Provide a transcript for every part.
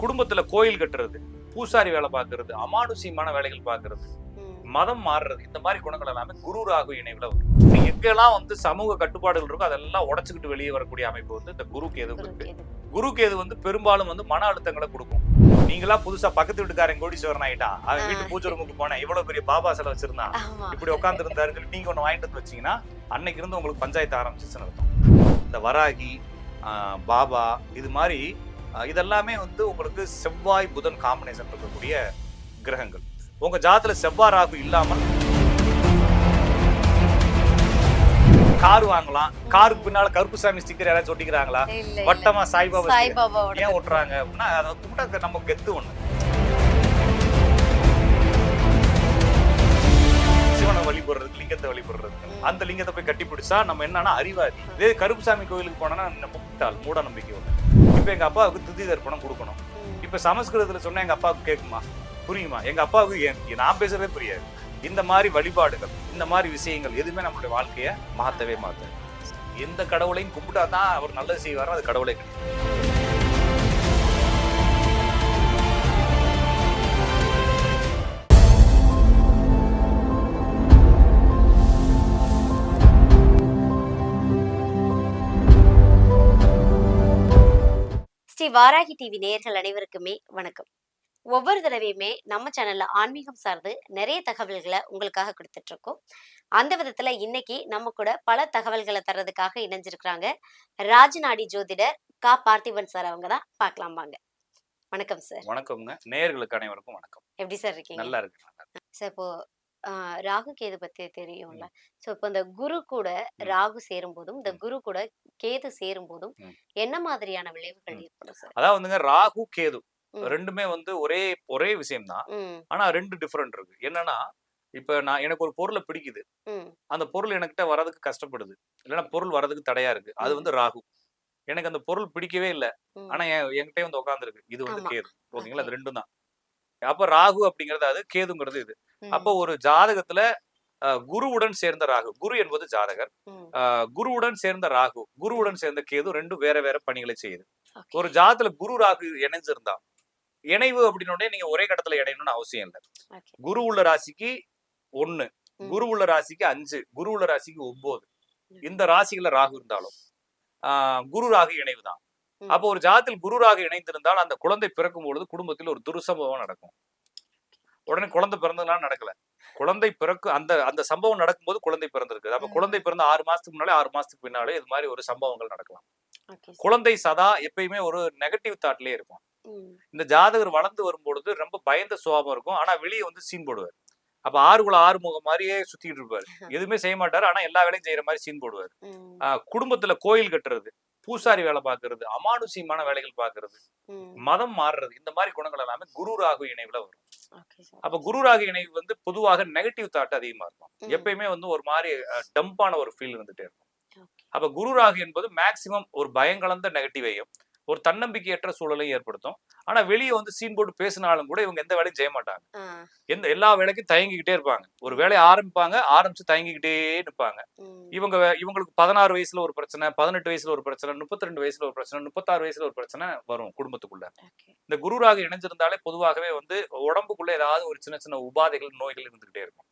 குடும்பத்துல கோயில் கட்டுறது பூசாரி வேலை பார்க்கறது அமானுஷ்யமான வேலைகள் பார்க்கறது. மதம் மாறுறது இந்த மாதிரி குணங்கள் எல்லாமே குரு ராகு இணைவுல வரும் எங்கெல்லாம் வந்து சமூக கட்டுப்பாடுகள் இருக்கோ அதெல்லாம் உடைச்சுக்கிட்டு வெளியே வரக்கூடிய அமைப்பு வந்து இந்த குரு கேது இருக்கு. குரு கேது வந்து பெரும்பாலும் வந்து மன அழுத்தங்களை கொடுக்கும் நீங்களா புதுசா பக்கத்து வீட்டுக்காரன் கோடீஸ்வரன் ஆயிட்டான் அவன் வீட்டு. பூஜை ரூமுக்கு போனேன் இவ்வளவு பெரிய பாபா சிலை வச்சிருந்தான். இப்படி உட்கார்ந்து இருந்தாருன்னு நீங்க ஒண்ணு வாங்கிட்டு வந்து வச்சீங்கன்னா அன்னைக்கு இருந்து உங்களுக்கு பஞ்சாயத்து ஆரம்பிச்சிச்சுன்னு அர்த்தம் இந்த வராகி ஆஹ் பாபா இது மாதிரி இதெல்லாமே வந்து உங்களுக்கு செவ்வாய் புதன் காம்பினேஷன் இருக்கக்கூடிய கிரகங்கள். உங்க ஜாதத்துல செவ்வாய் ராகு இல்லாமல் கார் வாங்கலாம். காருக்கு பின்னால கருப்பு சாமி ஸ்டிக்கர் யாராச்சும் ஒட்டிக்கிறாங்களா. வட்டமா சாய்பாபா ஏன் ஓட்டுறாங்க அப்படின்னா அதை கும்பிட்டா நம்ம கெத்து ஒண்ணு. சிவனை வழிபடுறது லிங்கத்தை வழிபடுறது. அந்த லிங்கத்தை போய் கட்டி பிடிச்சா நம்ம என்னன்னா அறிவாதி. இதே கருப்புசாமி கோயிலுக்கு போனோம்னா நம்ம முட்டாள் மூட நம்பிக்கை ஒண்ணு. இப்போ எங்கள் அப்பாவுக்கு துதி தர்ப்பணம் கொடுக்கணும். இப்போ சமஸ்கிருதத்தில் சொன்னால் எங்கள் அப்பாவுக்கு கேட்குமா புரியுமா? எங்கள் அப்பாவுக்கு ஏன் நான் பேசுகிறதே புரியாது. இந்த மாதிரி வழிபாடுகள் இந்த மாதிரி விஷயங்கள் எதுவுமே நம்மளுடைய வாழ்க்கையை மாற்றவே மாத்தாது. எந்த கடவுளையும் கும்பிட்டா தான் அவர் நல்லது செய்வாரோ அது கடவுளே கிடையாது. ஸ்ரீ வாராகி டிவி நேயர்கள் அனைவருக்குமே வணக்கம். ஒவ்வொரு தடவையுமே நம்ம சேனல்ல ஆன்மீகம் சார்ந்து நிறைய தகவல்களை உங்களுக்காக கொடுத்துட்டு இருக்கோம் அந்த விதத்துல இன்னைக்கு நம்ம கூட பல தகவல்களை தர்றதுக்காக இணைஞ்சிருக்கிறாங்க. ராஜநாடி ஜோதிடர் கா. பார்த்திபன் சார் அவங்க தான். பார்க்கலாம் வாங்க. வணக்கம் சார். வணக்கம்ங்க. நேயர்களுக்கு அனைவருக்கும் வணக்கம். எப்படி சார் இருக்கீங்க? நல்லா இருக்கு. சார் இப்போ ஆஹ், ராகு கேது பத்தி தெரியும்ல. சோ இப்போ இந்த குரு கூட ராகு சேரும் போதும் இந்த ம். குரு கூட கேது சேரும் போதும் ம். என்ன மாதிரியான விளைவுகள் ம். ஏற்படும் சார்? அதாவது வந்துங்க ராகு கேது ம். ரெண்டுமே வந்து ஒரே ஒரே விஷயம்தான் ம். ஆனா ரெண்டு டிஃபரெண்ட் இருக்கு. என்னன்னா இப்ப நான் எனக்கு ஒரு பொருளை பிடிக்குது. ம். அந்த பொருள் என்கிட்ட வரதுக்கு கஷ்டப்படுது. இல்லைன்னா பொருள் வரதுக்கு தடையா இருக்கு. அது ம். வந்து ராகு. எனக்கு அந்த பொருள் பிடிக்கவே இல்லை. ம். ஆனா என் என்கிட்டயே வந்து உட்காந்துருக்கு இது வந்து ஆமா. கேது. ஓகேங்களா. அது ரெண்டும் தான் அப்ப ராகு அப்படிங்கிறது அது கேதுங்கிறது இது. அப்போ ஒரு ஜாதகத்துல குருவுடன் சேர்ந்த ராகு குரு என்பது ஜாதகர் குருவுடன் சேர்ந்த ராகு குருவுடன் சேர்ந்த கேது ரெண்டும் வேற வேற பணிகளை செய்யுது. ஒரு ஜாதத்துல குரு ராகு இணைஞ்சிருந்தா இணைவு அப்படின்னு உடனே நீங்க ஒரே கடத்துல இணையணும்னு அவசியம் இல்லை. குரு உள்ள ராசிக்கு ஒண்ணு ம். குரு உள்ள ராசிக்கு அஞ்சு குரு உள்ள ராசிக்கு ஒன்பது. இந்த ராசிகள்ல ராகு இருந்தாலும் குரு ராகு இணைவு தான். அப்போ ஒரு ஜாதத்தில் குரு ராகு இணைந்திருந்தால் அந்த குழந்தை பிறக்கும் பொழுது குடும்பத்தில் ஒரு துருசம்பவம் நடக்கும். உடனே குழந்தை பிறந்ததுனால நடக்கல. குழந்தை பிறக்கு அந்த அந்த சம்பவம் நடக்கும்போது குழந்தை பிறந்திருக்கு அப்ப. குழந்தை பிறந்த ஆறு மாசத்துக்கு முன்னாலே ஆறு மாசத்துக்கு பின்னாலே இது மாதிரி ஒரு சம்பவங்கள் நடக்கலாம். குழந்தை சதா எப்பயுமே ஒரு நெகட்டிவ் தாட்லயே இருக்கும். இந்த ஜாதகர் வளர்ந்து வரும்பொழுது ரொம்ப பயந்த சுபாவம் இருக்கும். ஆனா வெளியே வந்து சீன் போடுவார். அப்ப ஆறுகுல ஆறுமுகம் மாதிரியே சுத்திட்டு இருப்பாரு. எதுவுமே செய்ய மாட்டாரு. ஆனா எல்லா வேலையும் செய்யற மாதிரி சீன் போடுவார். குடும்பத்துல கோயில் கட்டுறது. பூசாரி வேலை பார்க்கறது அமானுஷ்யமான வேலைகள் பார்க்கறது. மதம் மாறுறது இந்த மாதிரி குணங்கள் எல்லாமே குரு ராகு இணைவுல வரும். அப்ப குரு ராகு இணைவு வந்து பொதுவாக நெகட்டிவ் தாட் அதிகமா இருக்கும். எப்பயுமே வந்து ஒரு மாதிரி டம்பான ஒரு ஃபீல் இருந்துட்டே இருக்கும். அப்ப குரு ராகு என்பது மேக்சிமம் ஒரு பயங்கலந்த நெகட்டிவையும் ஒரு தன்னம்பிக்கையற்ற சூழலையும் ஏற்படுத்தும் ஆனா வெளியே வந்து சீன் போட்டு பேசினாலும் கூட இவங்க எந்த வேலையும் செய்ய மாட்டாங்க. எந்த எல்லா வேலைக்கும் தயங்கிக்கிட்டே இருப்பாங்க ஒரு வேலையை ஆரம்பிப்பாங்க ஆரம்பிச்சு தயங்கிக்கிட்டே நிற்பாங்க ம். இவங்க இவங்களுக்கு பதினாறு வயசுல ஒரு பிரச்சனை பதினெட்டு வயசுல ஒரு பிரச்சனை முப்பத்தி ரெண்டு வயசுல ஒரு பிரச்சனை முப்பத்தாறு வயசுல ஒரு பிரச்சனை வரும் குடும்பத்துக்குள்ள. இந்த குருராக இணைஞ்சிருந்தாலே பொதுவாகவே வந்து உடம்புக்குள்ள ஏதாவது ஒரு சின்ன சின்ன உபாதைகள் நோய்கள் இருந்துகிட்டே இருக்கும்.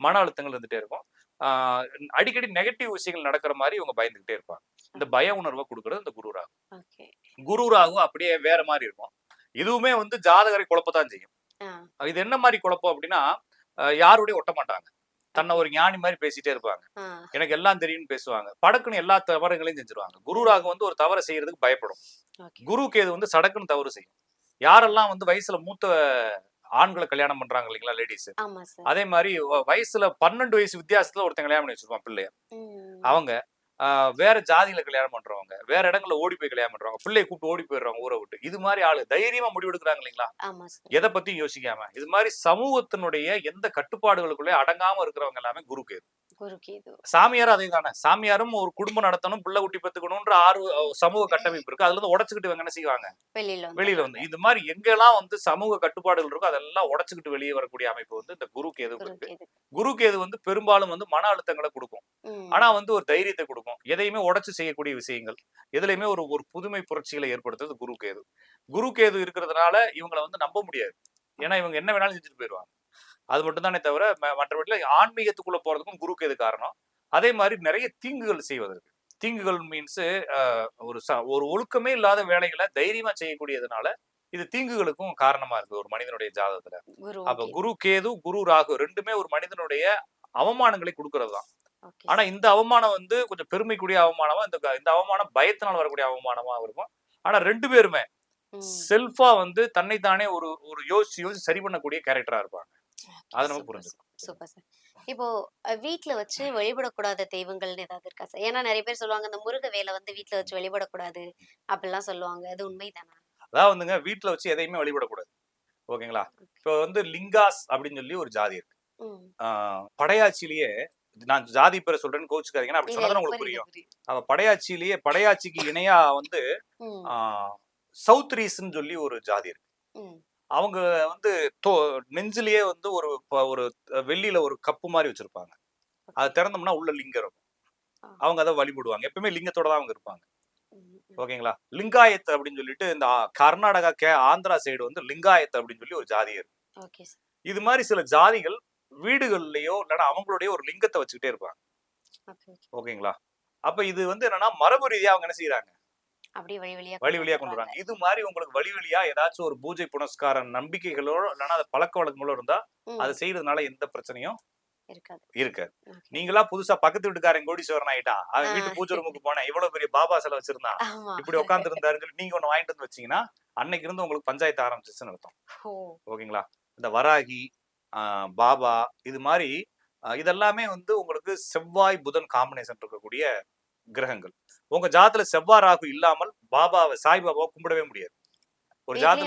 மன அழுத்தங்கள் இருந்துட்டே இருக்கும் ஆஹ் அடிக்கடி நெகட்டிவ் விஷயங்கள் நடக்கிற மாதிரி இவங்க பயந்துகிட்டே இருப்பாங்க இந்த பய உணர்வை கொடுக்கறது இந்த குரு ராகு Okay. குரு ராகு அப்படியே வேற மாதிரி இருக்கும். இதுவுமே வந்து ஜாதகரை குழப்பத்தான் செய்யும். இது என்ன மாதிரி குழப்பம் அப்படின்னா யாரோடய ஒட்ட மாட்டாங்க. தன்னை ஒரு ஞானி மாதிரி பேசிட்டே இருப்பாங்க. எனக்கு எல்லாம் தெரியும்னு பேசுவாங்க. படக்குன்னு எல்லா தவறுகளையும் செஞ்சிருவாங்க. குரு ராகு வந்து ஒரு தவறை செய்யறதுக்கு பயப்படும். Okay. குரு கேது வந்து சடக்குன்னு தவறு செய்யும். யாரெல்லாம் வந்து வயசுல மூத்த ஆண்களை கல்யாணம் பண்றாங்க இல்லைங்களா லேடிஸ் அதே மாதிரி வயசுல பன்னெண்டு வயசு வித்தியாசத்துல ஒருத்தன் கல்யாணம் பண்ணி வச்சிருப்பான் பிள்ளைய. அவங்க வேற ஜாதியில கல்யாணம் பண்றவங்க வேற இடங்கள்ல ஓடி போய் கல்யாணம் பண்றவங்க பிள்ளைய கூப்பிட்டு ஓடி போயிடுறாங்க ஊரை விட்டு. இது மாதிரி ஆளு. தைரியமா முடிவெடுக்கிறாங்க இல்லைங்களா? எதை பத்தியும் யோசிக்காம. இது மாதிரி சமூகத்தினுடைய எந்த கட்டுப்பாடுகளுக்குள்ளே அடங்காம இருக்கிறவங்க எல்லாமே குரு கேது சாமியாரும் அதே தானே சாமியாரும் ஒரு குடும்பம் நடத்தணும் பிள்ளை குட்டி பெத்துக்கணும்ன்ற ஆறு சமூக கட்டமைப்பு இருக்கு. அதுல இருந்து உடச்சுக்கிட்டு என்ன செய்வாங்க? வெளியில வந்து இது மாதிரி எங்கெல்லாம் வந்து சமூக கட்டுப்பாடுகள் இருக்கோ அதெல்லாம் உடச்சுக்கிட்டு வெளியே வரக்கூடிய அமைப்பு வந்து இந்த குரு கேது இருக்கு. குரு கேது வந்து பெரும்பாலும் வந்து மன அழுத்தங்களை கொடுக்கும். ஆனா வந்து ஒரு தைரியத்தை கொடுக்கும். எதையுமே உடைச்சு செய்யக்கூடிய விஷயங்கள். எதுலையுமே ஒரு ஒரு புதுமை புரட்சிகளை ஏற்படுத்துறது குரு கேது. குரு கேது இருக்கிறதுனால இவங்களை வந்து நம்ப முடியாது. ஏன்னா இவங்க என்ன வேணாலும் செஞ்சுட்டு போயிடுவாங்க அது மட்டும் தானே தவிர ம- மற்றபடில ஆன்மீகத்துக்குள்ள போறதுக்கும் குரு கேது காரணம். அதே மாதிரி நிறைய தீங்குகள் செய்வதற்கு தீங்குகள் மீன்ஸ் ஒரு ச- ஒரு ஒழுக்கமே இல்லாத வேலைகளை தைரியமா செய்யக்கூடியதுனால இது தீங்குகளுக்கும் காரணமா இருக்கு ஒரு மனிதனுடைய ஜாதகத்துல. அப்ப குரு கேது குரு ராகு ரெண்டுமே ஒரு மனிதனுடைய அவமானங்களை கொடுக்கறது தான். ஆனா இந்த அவமானம் வந்து கொஞ்சம் பெருமைக்குரிய அவமானமா இந்த இந்த அவமானம் பயத்தினால் வரக்கூடிய அவமானமா இருக்கும். ஆனா ரெண்டு பேருமே செல்ஃபா வந்து தன்னைத்தானே ஒரு ஒரு யோசிச்சு யோசிச்சு சரி பண்ணக்கூடிய கேரக்டரா இருப்பாங்க. அதை நம்ம புரிஞ்சுக்கணும். Super sir. இப்போ வீட்ல வச்சு வழிபடக்கூடாத தெய்வங்கள்னு ஏதாவது இருக்கா சார்? ஏன்னா நிறைய பேர் சொல்லுவாங்க இந்த முருக வேலை வந்து வீட்ல வச்சு வழிபடக்கூடாது அப்படிலாம் சொல்லுவாங்க. அது உண்மைதானா? அதாவது வந்துங்க வீட்டுல வச்சு எதையுமே வழிபடக்கூடாது. ஓகேங்களா? இப்போ வந்து லிங்காஸ் அப்படின்னு சொல்லி ஒரு ஜாதி இருக்கு. படையாட்சியிலேயே நான் ஜாதி பேரை சொல்றேன்னு கோச்சுக்காதீங்க அப்படி இல்ல, உங்களுக்கு புரியும். அவ படையாட்சியிலேயே படையாட்சிக்கு இணையா வந்து ம், சவுத்ரீஸ்ன்னு சொல்லி ஒரு ஜாதி இருக்கு. அவங்க வந்து தோ நெஞ்சிலேயே வந்து ஒரு ஒரு வெள்ளியில ஒரு கப்பு மாதிரி வச்சிருப்பாங்க. அதை திறந்தோம்னா உள்ள லிங்கம். இருக்கும். அவங்க அதை வழிபடுவாங்க. எப்பவுமே லிங்கத்தோட தான் அவங்க இருப்பாங்க. ஓகேங்களா? லிங்காயத் அப்படின்னு சொல்லிட்டு இந்த கர்நாடகா கே ஆந்திரா சைடு வந்து லிங்காயத் அப்படின்னு சொல்லி ஒரு ஜாதி இருக்கு. இது மாதிரி சில ஜாதிகள் வீடுகள்லயோ இல்லைன்னா அவங்களுடைய ஒரு லிங்கத்தை வச்சுக்கிட்டே இருப்பாங்க. Okay okay. ஓகேங்களா? அப்ப இது வந்து என்னன்னா மரபு ரீதியா அவங்க என்ன செய்யறாங்க அப்படியே வழி வழியா வழி வழியா கொண்டு வராங்க இது மாதிரி உங்களுக்கு வழி வழியா ஏதாச்சும் ஒரு பூஜை புனஸ்கார நம்பிக்கைகளோட இல்லைன்னா அது பழக்க வழக்கங்களோ இருந்தா அதை செய்யறதுனால எந்த பிரச்சனையும் இருக்காது. நீங்களா புதுசா பக்கத்து வீட்டுக்காரன் கோடீஸ்வரன் ஆயிட்டான் அவன். வீட்டு பூஜை ரூமுக்கு போனேன் இவ்வளவு பெரிய பாபா சிலை வச்சிருந்தான். இப்படி உட்கார்ந்து இருந்தாருன்னு நீங்க ஒண்ணு வாங்கிட்டு வந்து வச்சீங்கன்னா அன்னைக்கு இருந்து உங்களுக்கு பஞ்சாயத்து ஆரம்பிச்சிச்சுன்னு அர்த்தம். ஓகேங்களா? இந்த வராகி ஆஹ் பாபா இது மாதிரி இதெல்லாமே வந்து உங்களுக்கு செவ்வாய் புதன் காம்பினேஷன் இருக்கக்கூடிய கிரகங்கள். உங்க ஜாதத்துல செவ்வாய் ராகு இல்லாமல் பாபாவை சாய் பாபாவை கும்பிடவே முடியாது. ஒரு கூடாது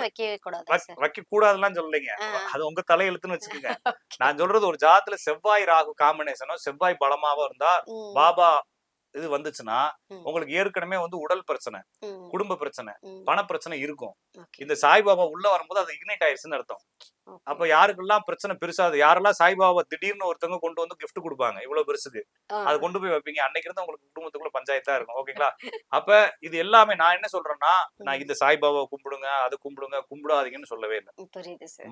வைக்க- கூடாதுலாம் சொல்லலைங்க. அது உங்க தலையெழுத்துன்னு வச்சுக்கோங்க. நான் சொல்றது ஒரு ஜாதத்துல செவ்வாய் ராகு காம்பினேஷனோ செவ்வாய் பலமாவோ இருந்தா பாபா இது வந்துச்சுன்னா. உங்களுக்கு ஏற்கனவே வந்து உடல் பிரச்சனை குடும்ப பிரச்சனை. பண பிரச்சனை இருக்கும். இந்த சாய்பாபா உள்ள வரும்போது அது இக்னைட் ஆயிடுச்சுன்னு அர்த்தம். அப்ப யாருக்கெல்லாம் பிரச்சனை பெருசாது யாரெல்லாம் சாய்பாபா திடீர்னு ஒருத்தவங்க கொண்டு வந்து gift கொடுப்பாங்க இவ்வளவு பெருசுக்கு. அதை கொண்டு போய் வைப்பீங்க. அன்னைக்கு இருந்து உங்களுக்கு குடும்பத்துக்குள்ள பஞ்சாயத்தா இருக்கும். ஓகேங்களா? அப்ப இது எல்லாமே நான் என்ன சொல்றேன்னா நான் இந்த சாய்பாபாவை கும்பிடுங்க அது கும்பிடுங்க கும்பிடாதீங்கன்னு சொல்லவே இல்லை.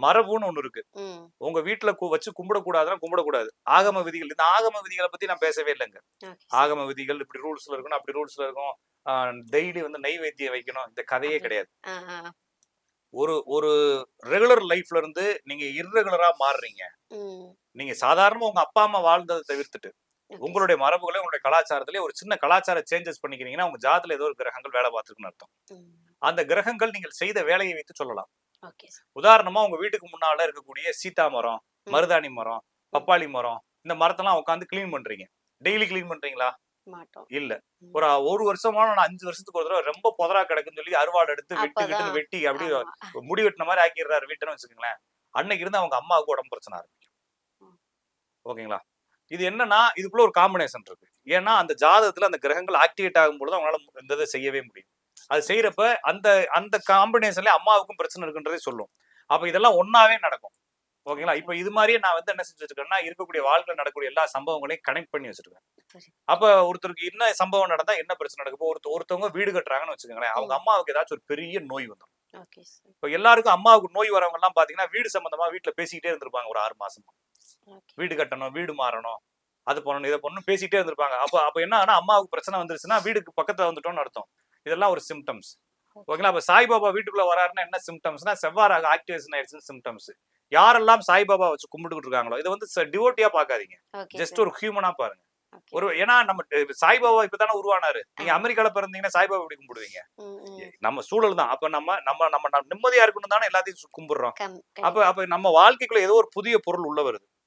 மரபுன்னு ஒண்ணு இருக்கு. உங்க வீட்டுல வச்சு கும்பிடக்கூடாதுன்னா கும்பிடக்கூடாது. ஆகம விதிகள் இந்த ஆகம விதிகளை பத்தி நான் பேசவே இல்லைங்க. ஆகம விதிகள் இப்படி ரூல்ஸ்ல இருக்கணும் அப்படி ரூல்ஸ்ல இருக்கும் டெய்லி வந்து நைவேத்தியம் வைக்கணும். இந்த கதையே. கிடையாது. ஒரு ஒரு ரெகுலர் லைஃப்ல இருந்து நீங்க இர்ரெகுலரா மாறுறீங்க. நீங்க சாதாரணமா உங்க அப்பா அம்மா வாழ்ந்ததை தவிர்த்துட்டு உங்களுடைய மரபுகளை உங்களுடைய கலாச்சாரத்திலே ஒரு சின்ன கலாச்சார சேஞ்சஸ் பண்ணிக்கிறீங்கன்னா உங்க ஜாதத்துல ஏதோ ஒரு கிரகங்கள் வேலை பார்த்துருக்குன்னு அர்த்தம். அந்த கிரகங்கள் நீங்கள் செய்த வேலையை வைத்து சொல்லலாம். உதாரணமா உங்க வீட்டுக்கு முன்னால இருக்கக்கூடிய சீதா மரம். மருதாணி மரம் பப்பாளி மரம் இந்த மரத்தெல்லாம் உட்காந்து க்ளீன் பண்றீங்க. டெய்லி க்ளீன் பண்றீங்களா? மாட்டோம். இல்ல. ஒரு ஒரு வருஷமா நான் அஞ்சு வருஷத்துக்கு ஒரு தடவை ரொம்ப புதரா கிடக்குன்னு சொல்லி அருவாள் எடுத்து வெட்டு. வெட்டுன்னு வெட்டி அப்படியே ஆமா. முடி வெட்டின மாதிரி ஆக்கிடுறாரு வீட்டுன்னு வச்சுக்கோங்களேன். அன்னைக்கு இருந்து அவங்க அம்மாவுக்கு உடம்பு பிரச்சனை ஆரம்பிக்கும். ஓகேங்களா? இது என்னன்னா இதுக்குள்ள ஒரு காம்பினேஷன் இருக்கு. ஏன்னா அந்த ஜாதகத்துல அந்த கிரகங்கள் ஆக்டிவேட் ஆகும்பொழுது அவங்களால இந்த இதை செய்யவே முடியும். அது செய்யறப்ப அந்த அந்த காம்பினேஷன்ல அம்மாவுக்கும் பிரச்சனை இருக்குன்றதே சொல்லும். அப்ப இதெல்லாம் ஒன்னாவே நடக்கும். ஓகேங்களா? இப்ப இது மாதிரியே நான் வந்து என்ன செஞ்சு வச்சிருக்கேன்னா இருக்கக்கூடிய வாழ்க்கையில் நடக்கக்கூடிய எல்லா சம்பவங்களையும் கனெக்ட் பண்ணி வச்சிருக்கேன். சரி. அப்ப ஒருத்தருக்கு என்ன சம்பவம் நடந்தா என்ன பிரச்சனை நடக்கும் ஒருத்த ஒருத்தவங்க வீடு கட்டுறாங்கன்னு வச்சுக்கோங்களேன். அவங்க. அம்மாவுக்கு ஏதாச்சும் ஒரு பெரிய நோய் வந்துடும் sir. இப்போ எல்லாருக்கும் அம்மாவுக்கு நோய் வரவங்க எல்லாம் பாத்தீங்கன்னா வீடு சம்பந்தமா வீட்டுல பேசிக்கிட்டே இருந்திருப்பாங்க ஒரு ஆறு மாசமா. வீடு கட்டணும் வீடு மாறணும் அது பண்ணணும் இதை பண்ணணும் பேசிக்கிட்டே இருந்திருப்பாங்க. அப்ப அப்ப என்ன ஆனா அம்மாவுக்கு பிரச்சனை வந்துருச்சுன்னா வீடுக்கு பக்கத்துல வந்துட்டோம்னு அர்த்தம். இதெல்லாம் ஒரு சிம்டம்ஸ் ஓகேங்களா? அப்ப சாய்பாபா வீட்டுக்குள்ள வராருன்னா என்ன சிம்டம்ஸ்னா செவ்வாறாக ஆக்டிவேஷன் ஆயிடுச்சுன்னு சிம்டம்ஸ் யாரெல்லாம் சாய்பாபா வச்சு கும்பிட்டுக்கிட்டு இருக்காங்களோ இதை வந்து டிவோட்டியா பார்க்காதீங்க. Okay, just. ஒரு ஹியூமனா பாருங்க. ஒரு ஏன்னா நம்ம சாய்பாபா இப்பதானே உருவானாரு. நீங்க. அமெரிக்கால பிறந்தீங்கன்னா சாய்பாபா எப்படி கும்பிடுவீங்க. நம்ம சூழல் தான். அப்ப நம்ம நம்ம நம்ம நம்ம நிம்மதியா இருக்கணும் தானே எல்லாத்தையும் கும்பிடுறோம். கம்- அப்ப அப்ப நம்ம வாழ்க்கைக்குள்ள ஏதோ ஒரு புதிய பொருள் உள்ள வருது.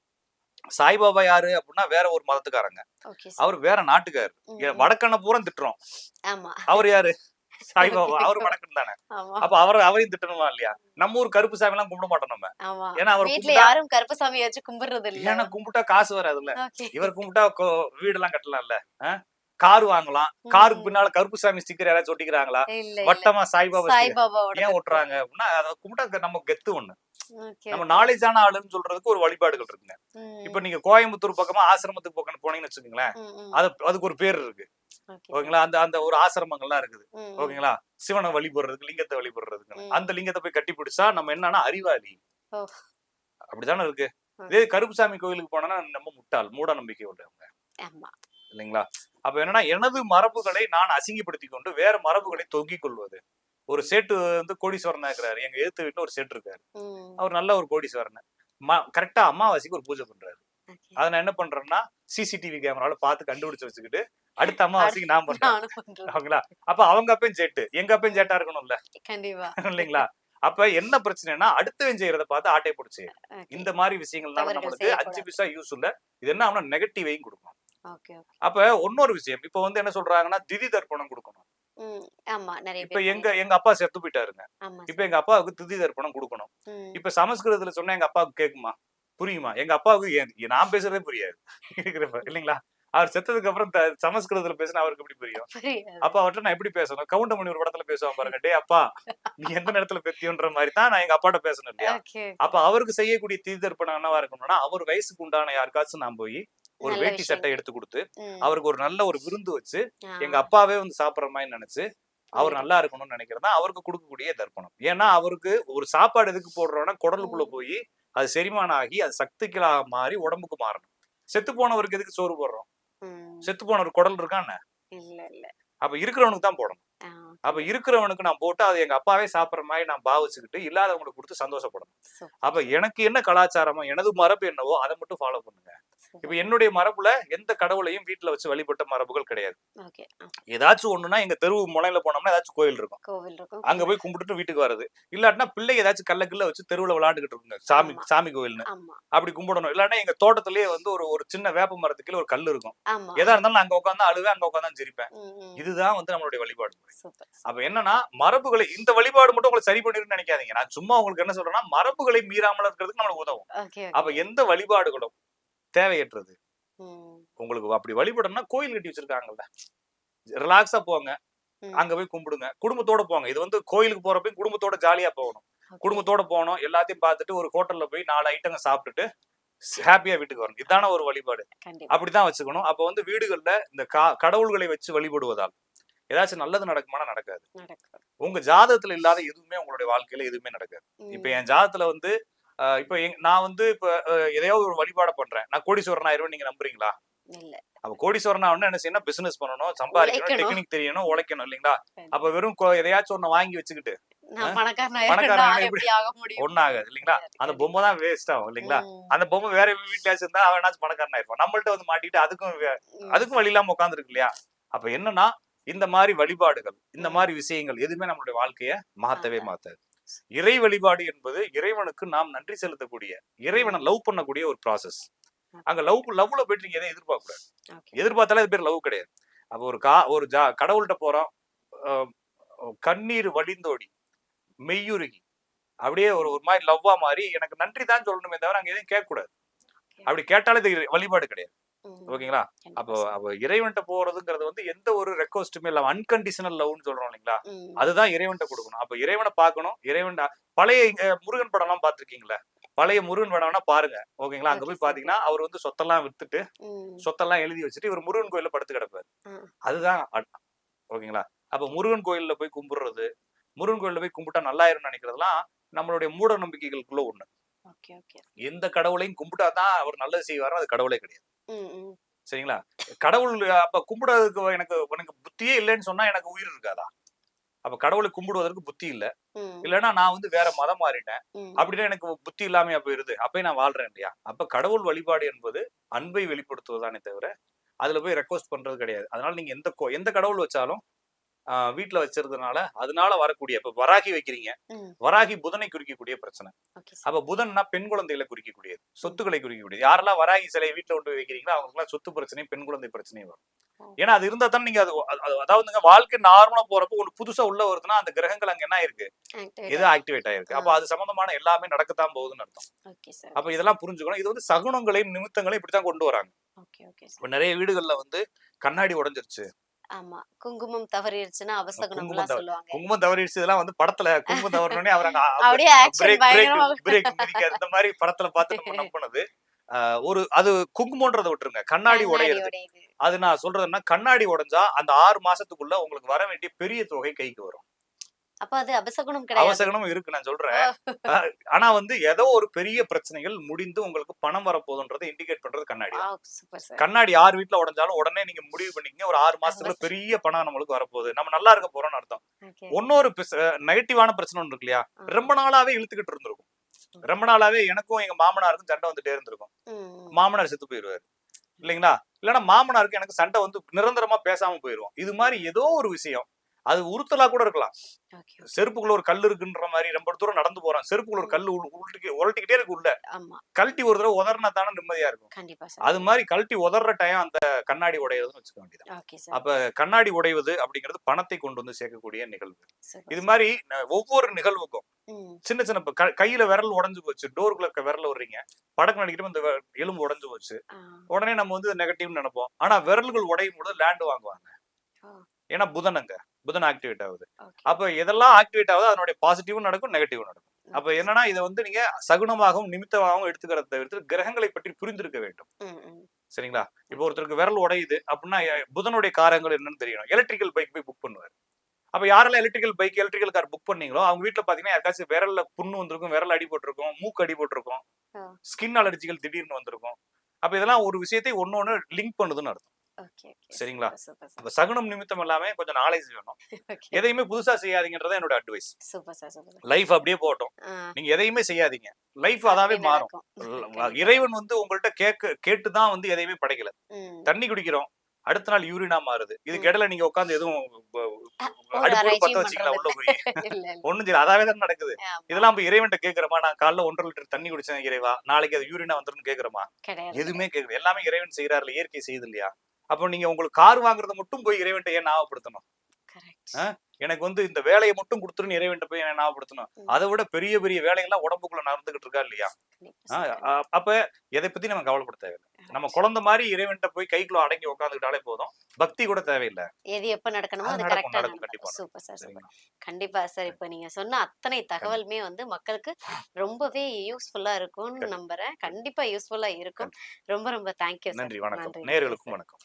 சாய்பாபா யாரு அப்படின்னா வேற ஒரு மதத்துக்காரங்க. அவர் வேற நாட்டுக்காரு. வடக்கண்ண பூரா திட்டுறோம். அவர் யாரு? சாய்பாபா அவர் வணக்கம் தானே? அப்ப அவர் அவரையும் திட்டணுமா இல்லையா? நம்ம ஊர் கருப்பு சாமி எல்லாம் கும்பிட மாட்டோம் நம்ம. ஏன்னா அவர் கும்பிட்டா யாரும் கருப்பசாமியை வச்சு கும்பிடுறது இல்ல. ஏன்னா கும்பிட்டா காசு வராதுல்ல இவர் கும்பிட்டா கொ- வீடெல்லாம் கட்டலாம்ல. கார் வாங்கலாம். காருக்கு பின்னால கருப்பு சாமி ஸ்டிக்கர் யாராச்சும் ஒட்டிக்கிறாங்களா? வட்டமா சாய்பாபா ஏன் ஒட்டுறாங்க அப்படின்னா அதை கும்பிட்டா நம்ம கெத்து ஒண்ணு. நம்ம நாலேஜான ஆளுன்னு சொல்றதுக்கு ஒரு வழிபாடுகள் இருக்குங்க. இப்ப நீங்க கோயம்புத்தூர் பக்கமா ஆசிரமத்துக்கு பக்கம் போனீங்கன்னு வச்சுக்கோங்களேன் அது அதுக்கு ஒரு பேர் இருக்கு. ஓகேங்களா? அந்த அந்த ஒரு ஆசிரமங்கள்லாம் இருக்குது. ஓகேங்களா? சிவனை வழிபடுறதுக்கு லிங்கத்தை வழிபடுறதுக்கு. அந்த லிங்கத்தை போய் கட்டி பிடிச்சா நம்ம என்னன்னா அறிவாளி. அப்படிதானே இருக்கு. இதே கருப்புசாமி கோயிலுக்கு போனா நம்ம முட்டாள் மூட நம்பிக்கை உள்ளவங்க. ஆமா. இல்லைங்களா? அப்ப என்னன்னா எனது மரபுகளை நான் அசிங்கப்படுத்தி கொண்டு வேற மரபுகளை தொங்கிக் கொள்வது. ஒரு சேட்டு வந்து கோடீஸ்வரனா இருக்கிறாரு எங்க எழுத்து வீட்டுல ஒரு சேட்டு இருக்காரு. அவர் நல்ல ஒரு கோடீஸ்வரன். கரெக்டா அமாவாசைக்கு ஒரு பூஜை பண்றாரு. அதை நான் என்ன பண்றேன்னா சிசிடிவி கேமரால பார்த்து கண்டுபிடிச்சு வச்சுக்கிட்டு அடுத்த அமாவாசைக்கு நான் பண்றேன். ஓகேங்களா? அப்ப அவங்க அப்பயும் சேட்டு எங்க அப்பயும் சேட்டா இருக்கணும்ல? கண்டிப்பா. இல்லைங்களா? அப்ப என்ன பிரச்சனைனா அடுத்தவன் செய்யறத பார்த்து ஆட்டை பிடிச்சி. இந்த மாதிரி விஷயங்கள்னால நம்மளுக்கு. அஞ்சு பைசா யூஸ் இல்ல. இது என்ன ஆகணும் நெகட்டிவையும் கொடுக்கும். அப்ப இன்னொரு விஷயம் இப்ப வந்து என்ன சொல்றாங்கன்னா திதி தர்ப்பணம் கொடுக்கணும். இப்ப எங்க எங்க அப்பா செத்து போயிட்டாருங்க. இப்ப எங்க அப்பாவுக்கு திதி தர்ப்பணம் கொடுக்கணும். இப்ப சமஸ்கிருதத்துல சொன்னா எங்க அப்பாவுக்கு கேக்குமா? புரியுமா? எங்க அப்பாவுக்கு ஏன் நான் பேசுறதே புரியாது. இருக்கிறப்ப இல்லைங்களா? அவர் செத்ததுக்கு அப்புறம் சமஸ்கிருதத்துல பேசினா அவருக்கு எப்படி புரியும். அப்ப அவர்கிட்ட நான் எப்படி பேசணும்? கவுண்டமணி ஒரு படத்துல பேசுவான் பாருங்க டே அப்பா நீ எந்த நேரத்துல பெத்தியோன்ற மாதிரி தான் நான் எங்க அப்பாட்ட பேசணும் இல்லையா? அப்ப அவருக்கு செய்யக்கூடிய தீர்த்தர்ப்பணம் என்னவா இருக்கணும்னா அவர் வயசுக்கு உண்டான யாருக்காச்சும் நான் போய் ஒரு வேட்டி. சட்டை எடுத்து கொடுத்து அவருக்கு ஒரு நல்ல ஒரு விருந்து வச்சு எங்க அப்பாவே வந்து சாப்பிடுற மாதிரி நினைச்சு அவர். நல்லா இருக்கணும்னு நினைக்கிறது அவருக்கு கொடுக்கக்கூடிய தர்ப்பணம். ஏன்னா அவருக்கு ஒரு சாப்பாடு எதுக்கு போடுறோம்னா குடலுக்குள்ள போய் அது செரிமானம் ஆகி அது சக்திகளாக மாறி உடம்புக்கு மாறணும். செத்து போனவருக்கு எதுக்கு சோறு போடுறோம்? செத்து போனவர் குடல் இருக்கான்னு அப்ப இருக்கிறவனுக்கு தான் போடணும். அப்ப இருக்கிறவனுக்கு நான் போட்டு அது எங்க அப்பாவே சாப்பிடுற மாதிரி நான் பாவிச்சுக்கிட்டு இல்லாதவங்களுக்கு கொடுத்து சந்தோஷப்படணும். அப்ப எனக்கு என்ன கலாச்சாரமோ எனது மரபு என்னவோ அதை மட்டும் ஃபாலோ பண்ணுங்க. இப்ப என்னுடைய மரபுல எந்த கடவுளையும் வீட்டுல வச்சு வழிபட்ட மரபுகள் கிடையாது. ஏதாச்சும் ஒண்ணுனா எங்க தெரு முனையில போனோம்னா ஏதாச்சும் கோயில் இருக்கும். அங்க போய் கும்பிட்டுட்டு வீட்டுக்கு வர்றது. இல்லாட்டினா பிள்ளை ஏதாச்சும் கல்ல கில்ல வச்சு தெருவுல விளையாண்டுகிட்டு இருக்குங்க சாமி. சாமி கோயில்னு அப்படி கும்பிடணும். இல்லாட்டினா எங்க தோட்டத்திலேயே வந்து ஒரு ஒரு சின்ன வேப்ப மரத்துக்குள்ள ஒரு கல் இருக்கும். எதா இருந்தாலும் அங்க உட்காந்து அழுவேன் அங்க உட்காந்து சிரிப்பேன். இதுதான் வந்து நம்மளுடைய வழிபாடு. அப்ப என்னன்னா மரபுகளை இந்த வழிபாடு மட்டும் உங்களுக்கு சரி பண்ணிருன்னு நினைக்காதீங்க. நான் சும்மா உங்களுக்கு என்ன சொல்றேன்னா மரபுகளை மீறாமல் இருக்கிறதுக்கு நம்மளுக்கு உதவும். அப்ப எந்த வழிபாடுகளும் தேவையற்றது. உங்களுக்கு அப்படி வழிபடணும்னா கோயில் கட்டி வச்சிருக்காங்கல்ல. ரிலாக்ஸா போங்க. அங்க போய் கும்பிடுங்க. குடும்பத்தோட போங்க. இது வந்து கோயிலுக்கு போறப்ப குடும்பத்தோட ஜாலியா போகணும். குடும்பத்தோட போகணும். எல்லாத்தையும் பார்த்துட்டு ஒரு ஹோட்டல்ல போய் நாலு ஐட்டங்க சாப்பிட்டுட்டு ஹாப்பியா வீட்டுக்கு வரணும். இதான ஒரு வழிபாடு. அப்படிதான் வச்சுக்கணும். அப்ப வந்து வீடுகள்ல இந்த கா- கடவுள்களை வச்சு வழிபடுவதால் ஏதாச்சும் நல்லது நடக்குமானா நடக்காது. உங்க ஜாதகத்துல இல்லாத எதுவுமே உங்களுடைய வாழ்க்கையில எதுவுமே நடக்காது. இப்ப என் ஜாதகத்துல வந்து இப்ப நான் வந்து இப்ப எதையாவது ஒரு வழிபாட பண்றேன். நான் கோடீஸ்வரன் ஆயிருவேன் நீங்க நம்புறீங்களா? அப்ப கோடீஸ்வரன் என்ன செய்யணும்? பிசினஸ் பண்ணணும். சம்பாதிக்கணும். டெக்னிக் தெரியணும். உழைக்கணும் இல்லைங்களா. அப்ப வெறும் எதையாச்சும் ஒண்ணு வாங்கி வச்சுக்கிட்டு பணக்காரனா பணக்காரனா ஒண்ணாகாது இல்லைங்களா? அந்த. பொம்மை தான் வேஸ்ட் ஆகும் இல்லைங்களா? அந்த பொம்மை வேற வீட்லயாச்சும் இருந்தா அவனாச்சும் பணக்காரனா இருப்பான் நம்மள்ட்ட வந்து மாட்டிட்டு அதுக்கும் அதுக்கும் வழி இல்லாம உட்காந்துருக்கு இல்லையா? அப்ப என்னன்னா இந்த மாதிரி வழிபாடுகள் இந்த மாதிரி விஷயங்கள் எதுவுமே நம்மளுடைய வாழ்க்கைய மாத்தவே மாத்தாது. இறை வழிபாடு என்பது இறைவனுக்கு நாம் நன்றி செலுத்தக்கூடிய இறைவனை லவ் பண்ணக்கூடிய ஒரு ப்ராசஸ் அங்க லவ் லவ்ல போயிட்டு நீங்க எதையும் எதிர்பார்க்க கூடாது. எதிர்பார்த்தாலே அது பேர் லவ் கிடையாது. அப்ப ஒரு கா ஒரு ஜா கடவுள்கிட்ட போறோம் கண்ணீர் வழிந்தோடி மெய்யுருகி அப்படியே ஒரு ஒரு மாதிரி லவ்வா மாதிரி எனக்கு நன்றி தான் சொல்லணுமே தவிர அங்க எதையும் கேட்க கூடாது அப்படி கேட்டாலே இது வழிபாடு கிடையாது. ஓகேங்களா? அப்போ அப்போ இறைவன்ட்ட போறதுங்கிறது வந்து எந்த ஒரு ரெக்வஸ்ட்டுமே இல்லாம அன்கண்டிஷனல் லவ்னு சொல்றோம் இல்லைங்களா? அதுதான் இறைவன்ட்ட கொடுக்கணும். அப்ப இறைவனை பார்க்கணும். இறைவன் பழைய முருகன் படம் எல்லாம் பாத்திருக்கீங்களா பழைய முருகன் படம்னா பாருங்க. ஓகேங்களா? அங்க போய். பாத்தீங்கன்னா அவர் வந்து சொத்தெல்லாம் வித்துட்டு சொத்தெல்லாம் எழுதி வச்சுட்டு இவர் முருகன் கோயில்ல படுத்து கிடப்பாரு. அதுதான் ஓகேங்களா? அப்ப முருகன் கோயில்ல போய் கும்பிடுறது முருகன் கோயில்ல போய் கும்பிட்டா நல்லாயிரும்னு நினைக்கிறதெல்லாம் நம்மளுடைய மூட நம்பிக்கைகளுக்குள்ள ஒண்ணு. எந்த கடவுளையும் கும்பிட்டாதான் அவர் நல்லது செய்வாரோ அது கடவுளே கிடையாது. சரிங்களா? கடவுள் அப்ப கும்பிடுறதுக்கு எனக்கு எனக்கு புத்தியே இல்லைன்னு சொன்னா எனக்கு உயிர் இருக்காதா? அப்ப கடவுளை கும்பிடுவதற்கு புத்தி இல்ல. இல்லைன்னா நான் வந்து வேற மதம் மாறிட்டேன். அப்படின்னா எனக்கு புத்தி இல்லாமையா போயிருது. அப்பயே நான் வாழ்றேன் இல்லையா? அப்ப கடவுள் வழிபாடு என்பது அன்பை வெளிப்படுத்துவதானே தவிர அதுல போய் ரெக்வஸ்ட் பண்றது கிடையாது. அதனால நீங்க எந்த எந்த கடவுள் வச்சாலும் வீட்டுல வச்சிருந்தனால அதனால வரக்கூடிய இப்ப வராகி வைக்கிறீங்க. வராகி புதனை குறிக்கக்கூடிய பிரச்சனை. அப்ப புதன்னா பெண் குழந்தைகளை குறிக்கக்கூடியது சொத்துக்களை குறிக்கக்கூடியது. யாரெல்லாம் வராகி சிலையை வீட்டுல கொண்டு போய் வைக்கிறீங்களோ அவங்களுக்குலாம் சொத்து பிரச்சனையும் பெண் குழந்தை பிரச்சனையும் வரும். ஏன்னா அது இருந்தா தான் நீங்க அது அது- அதாவதுங்க வாழ்க்கை நார்மலா போறப்போ ஒன்று புதுசா உள்ள வருதுன்னா அந்த கிரகங்கள் அங்க என்ன இருக்கு ஏதோ ஆக்டிவேட் ஆயிருக்கு. அப்ப அது சம்பந்தமான எல்லாமே நடக்கத்தான் போகுதுன்னு அர்த்தம். அப்ப இதெல்லாம் புரிஞ்சுக்கணும். இது வந்து சகுனங்களையும் நிமித்தங்களையும் இப்படித்தான் கொண்டு வராங்க. இப்ப நிறைய வீடுகள்ல வந்து கண்ணாடி உடைஞ்சிருச்சு. ஆமா. குங்குமம் தவறிடுச்சுன்னா தவ- சொல்லுவாங்க. குங்குமம் தவறிடுச்சு இதெல்லாம் வந்து படத்துல குங்குமம் தவறனே அவர் அப்படியே இந்த மாதிரி படத்துல பார்த்து நம்ம ஆஹ் ஒரு அது குங்குமம்ன்றதை விட்டுருங்க. கண்ணாடி உடையிறது. உடையுது. அது நான் சொல்றதுன்னா கண்ணாடி உடைஞ்சா அந்த ஆறு மாசத்துக்குள்ள உங்களுக்கு வர வேண்டிய பெரிய தொகை கைக்கு வரும். அப்ப அது அபசகுணம் கிடையாது. அவசகனமும் இருக்கு நான் சொல்றேன். ஆனா வந்து ஏதோ ஒரு பெரிய பிரச்சனைகள் முடிந்து உங்களுக்கு பணம் வரப்போகுதுன்றதை இண்டிகேட் பண்றது கண்ணாடி கண்ணாடி யார் வீட்ல உடைஞ்சாலும் உடனே நீங்க முடிவு பண்ணிக்கங்க. ஒரு ஆறு மாசத்துக்குள்ள பெரிய பணம் நம்மளுக்கு வரப்போகுது. நம்ம நல்லா இருக்க போறோம்னு அர்த்தம். இன்னொரு நெகட்டிவான பிரச்சனை ஒன்று இருக்கு இல்லையா? ரொம்ப நாளாவே இழுத்துக்கிட்டு இருந்திருக்கும். ரொம்ப நாளாவே எனக்கும் எங்க மாமனாருக்கும் சண்டை வந்துட்டே இருந்திருக்கும். மாமனார் செத்து போயிருவாரு. இல்லைங்களா? இல்லைன்னா மாமனாருக்கு எனக்கு சண்டை வந்து நிரந்தரமா பேசாம போயிருவோம். இது மாதிரி ஏதோ ஒரு விஷயம். அது உறுத்தலா கூட இருக்கலாம். செருப்புக்குள்ள ஒரு கல் இருக்குன்ற மாதிரி ரொம்ப தூரம் நடந்து போறோம் செருப்புக்குள்ள ஒரு கல் உருட்டி உருட்டிக்கிட்டே இருக்கு உள்ள. கழட்டி ஒரு தடவை உதறினா தானே நிம்மதியா இருக்கும். அது மாதிரி கழட்டி உதற டைம் அந்த கண்ணாடி உடையதுன்னு வச்சுக்க வேண்டியது அப்ப கண்ணாடி உடைவது அப்படிங்கிறது பணத்தை கொண்டு வந்து சேர்க்கக்கூடிய நிகழ்வு. இது மாதிரி ஒவ்வொரு நிகழ்வுக்கும் சின்ன சின்ன கையில விரல் உடைஞ்சு போச்சு. டோருக்குள்ள இருக்க விரல் விடுறீங்க படக்கு நடிக்கிட்டு இந்த எலும்பு உடைஞ்சு போச்சு. உடனே நம்ம வந்து நெகட்டிவ்னு நினைப்போம். ஆனா விரல்கள் உடையும் பொழுது லேண்ட் வாங்குவாங்க. ஏன்னா புதன் அங்க. புதன் ஆக்டிவேட் ஆகுது. அப்ப எதெல்லாம் ஆக்டிவேட் ஆகுதோ அதனுடைய பாசிட்டிவும் நடக்கும் நெகட்டிவும் நடக்கும். அப்ப என்னன்னா இதை வந்து நீங்க சகுனமாகவும் நிமித்தமாகவும் எடுத்துக்கிறத தவிர்த்து கிரகங்களை பற்றி புரிந்திருக்க வேண்டும். சரிங்களா? இப்போ ஒருத்தருக்கு விரல் உடையுது அப்படின்னா புதனுடைய காரங்கள் என்னன்னு தெரியணும். எலக்ட்ரிக்கல் பைக் போய் புக் பண்ணுவார். அப்ப யாரெல்லாம் electrical bike electrical car book பண்ணீங்களோ அவங்க வீட்ல பாத்தீங்கன்னா யாருக்காச்சும் விரல்ல புண்ணு வந்திருக்கும் விரல் அடி போட்டிருக்கும் மூக்கு அடி போட்டிருக்கும். ஸ்கின் அலர்ஜிகள் திடீர்னு வந்திருக்கும். அப்ப இதெல்லாம் ஒரு விஷயத்தை ஒண்ணு ஒண்ணு லிங்க் பண்ணுதுன்னு அர்த்தம். சரிங்களா? சார் அப்ப சகுனம் நிமித்தம் எல்லாமே கொஞ்சம் நாலேஜ் வேணும் எதையுமே புதுசா செய்யாதீங்கன்றத என்னோட அட்வைஸ் சார் சார் லைஃப் அப்படியே போகட்டும். ஆ, நீங்க எதையுமே செய்யாதீங்க. லைஃப் அதாவே மாறும். இறைவன் வந்து உங்கள்ட்ட கேட்க கேட்டுதான் வந்து எதையுமே படைக்கல. தண்ணி குடிக்கிறோம். அடுத்த நாள் யூரினா மாறுது. இதுக்கு. இடையில நீங்க உட்காந்து எதுவும் அடுப்பு பத்த வச்சீங்களா? உள்ள போய். ஒண்ணும் செய்யல. அதாவே தான் நடக்குது. இதெல்லாம் போய் இறைவன்ட்ட கேக்குறமா நான் காலைல ஒன்றரை லிட்டர் தண்ணி குடிச்சேன் இறைவா. நாளைக்கு அது யூரினா வந்துருன்னு கேக்குறமா எதுவுமே கேக்குது எல்லாமே இறைவன் செய்யறாருல இயற்கை செய்யுது இல்லையா? அப்போ நீங்க உங்களுக்கு கார் வாங்குறத மட்டும் போய் இறைவன்ட்ட ஏன் ஞாபகப்படுத்தணும்? எனக்கு வந்து இந்த வேலையை மட்டும் கொடுத்துருன்னு இறைவன்ட்ட போய் என்ன ஞாபகப்படுத்தணும். அதை விட பெரிய பெரிய வேலைகள்லாம் உடம்புக்குள்ள நடந்துகிட்டு இருக்கா இல்லையா? அப்ப எதை பத்தி நம்ம கவலைப்பட தேவையில்லை. நம்ம குழந்தை மாதிரி இறைவன்ட்ட போய் கைக்குள்ள அடங்கி உட்காந்துக்கிட்டாலே போதும். பக்தி கூட தேவையில்லை. எது எப்ப நடக்கணுமோ அது கரெக்டா நடக்கும், சூப்பர் சார் கண்டிப்பா சார் இப்ப நீங்க சொன்ன அத்தனை தகவலுமே வந்து மக்களுக்கு ரொம்பவே யூஸ்ஃபுல்லா இருக்கும்னு. நம்புறேன். கண்டிப்பா யூஸ்ஃபுல்லா இருக்கும். ரொம்ப ரொம்ப தேங்க்யூ நன்றி. வணக்கம். சார். வணக்கம்.